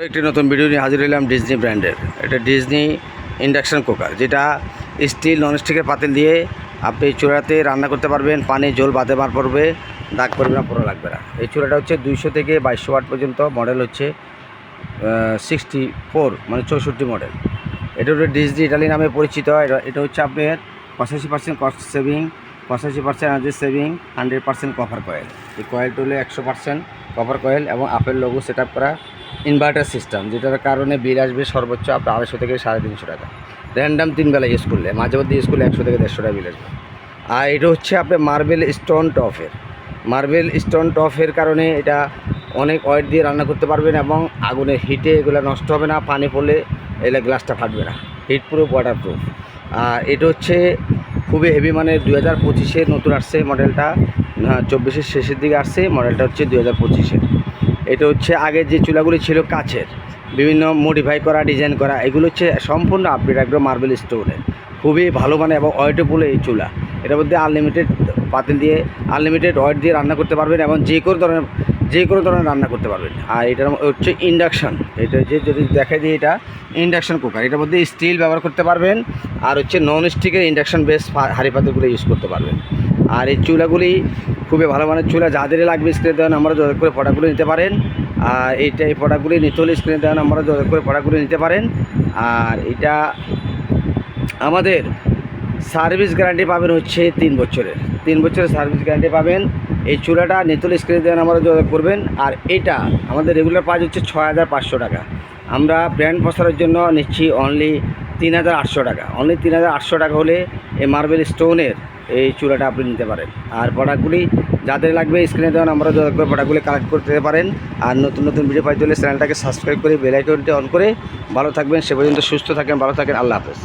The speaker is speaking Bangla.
একটি নতুন ভিডিও নিয়ে হাজির হলাম ডিজনি ব্র্যান্ডের। এটা ডিজনি ইন্ডাকশন কুকার, যেটা স্টিল ননস্টিকের পাতিল দিয়ে আপনি চূড়াতে রান্না করতে পারবেন, পানি জল বাদে বার পড়বে, দাগ পড়বে না, পড়া লাগবে না। এই চূড়াটা হচ্ছে দুইশো থেকে বাইশশো ওয়াট পর্যন্ত, মডেল হচ্ছে সিক্সটি ফোর মানে চৌষট্টি মডেল। এটা হচ্ছে ডিজনি ইটালি নামে পরিচিত, এটা হচ্ছে আপনার পঁচাশি পার্সেন্ট কস্ট সেভিং পঁচাশি percent energy saving hundred percent cover coil এই কয়েলটা হলো একশো পার্সেন্ট কভার কয়েল এবং আপেল লোগো সেট করা ইনভার্টার সিস্টেম যেটার কারণে বিল আসবে সর্বোচ্চ আপনার আড়াইশো থেকে সাড়ে তিনশো টাকা। র্যান্ডাম তিন বেলা ইউজ করলে, মাঝে মধ্যে ইউজ করলে একশো থেকে দেড়শো টাকা বিল আসবে। আর এটা হচ্ছে আপনার মার্বেল স্টোন টফের মার্বেল স্টোন টফের কারণে এটা অনেক ওয়েট দিয়ে রান্না করতে পারবেন এবং আগুনের হিটে এগুলো নষ্ট হবে না, পানি পড়লে এলে গ্লাসটা ফাটবে না। হিট প্রুফ ওয়াটার প্রুফ আর এটা হচ্ছে খুবই হেভি মানে দু হাজার পঁচিশে নতুন আসছে মডেলটা চব্বিশের শেষের দিকে আসছে মডেলটা হচ্ছে দু হাজার পঁচিশে এটা হচ্ছে আগে যে চুলাগুলি ছিল কাচের, বিভিন্ন মডিফাই করা ডিজাইন করা, এগুলো হচ্ছে সম্পূর্ণ আপডেট একদম মার্বেল স্টোনের খুবই ভালো মানে এবং ওয়েটেবল এই চুলা। এটার মধ্যে আনলিমিটেড পাতিল দিয়ে আনলিমিটেড ওয়েট দিয়ে রান্না করতে পারবেন এবং যে কোনো ধরনের, যে কোনো ধরনের রান্না করতে পারবেন। আর এটার হচ্ছে ইন্ডাকশান এটা হচ্ছে যদি দেখা দিই এটা ইন্ডাকশান কুকার এটার মধ্যে স্টিল ব্যবহার করতে পারবেন আর হচ্ছে নন স্টিকের ইন্ডাকশান বেস হাঁড়ি পাতিলগুলো ইউজ করতে পারবেন। আর এই চুলাগুলি খুবই ভালো মানের চুলা যাদের লাগবে স্ক্রিনে দেওয়া নাম্বারে যোগাযোগ করে প্রোডাক্টগুলো নিতে পারেন। আর এইটা এই প্রোডাক্টগুলি নিতে হলে স্ক্রিনে দেওয়া নাম্বারে যোগাযোগ করে প্রোডাক্টগুলো নিতে পারেন। আর এটা আমাদের সার্ভিস গ্যারান্টি পাবেন হচ্ছে তিন বছরের। তিন বছরের সার্ভিস গ্যারান্টি পাবেন। এই চুলাটা নিতল স্ক্রিনে দেওয়া আমরা যোগাযোগ করবেন। আর এটা আমাদের রেগুলার প্রাইস হচ্ছে ছয় হাজার পাঁচশো টাকা। আমরা ব্র্যান্ড প্রসারের জন্য নিচ্ছি অনলি তিন হাজার আটশো টাকা। অনলি তিন হাজার আটশো টাকা হলে এই মার্বেল স্টোনের এই চূড়াটা আপনি নিতে পারেন। আর প্রোডাক্টগুলি যাদের লাগবে স্ক্রিনে দেওয়া আমরা যত করে প্রোডাক্টগুলি কালেক্ট করতে পারেন। আর নতুন নতুন ভিডিও পাইতে হলে চ্যানেলটাকে সাবস্ক্রাইব করে বেলাইকনটি অন করে ভালো থাকবেন। সে পর্যন্ত সুস্থ থাকেন, ভালো থাকেন, আল্লাহ হাফেজ।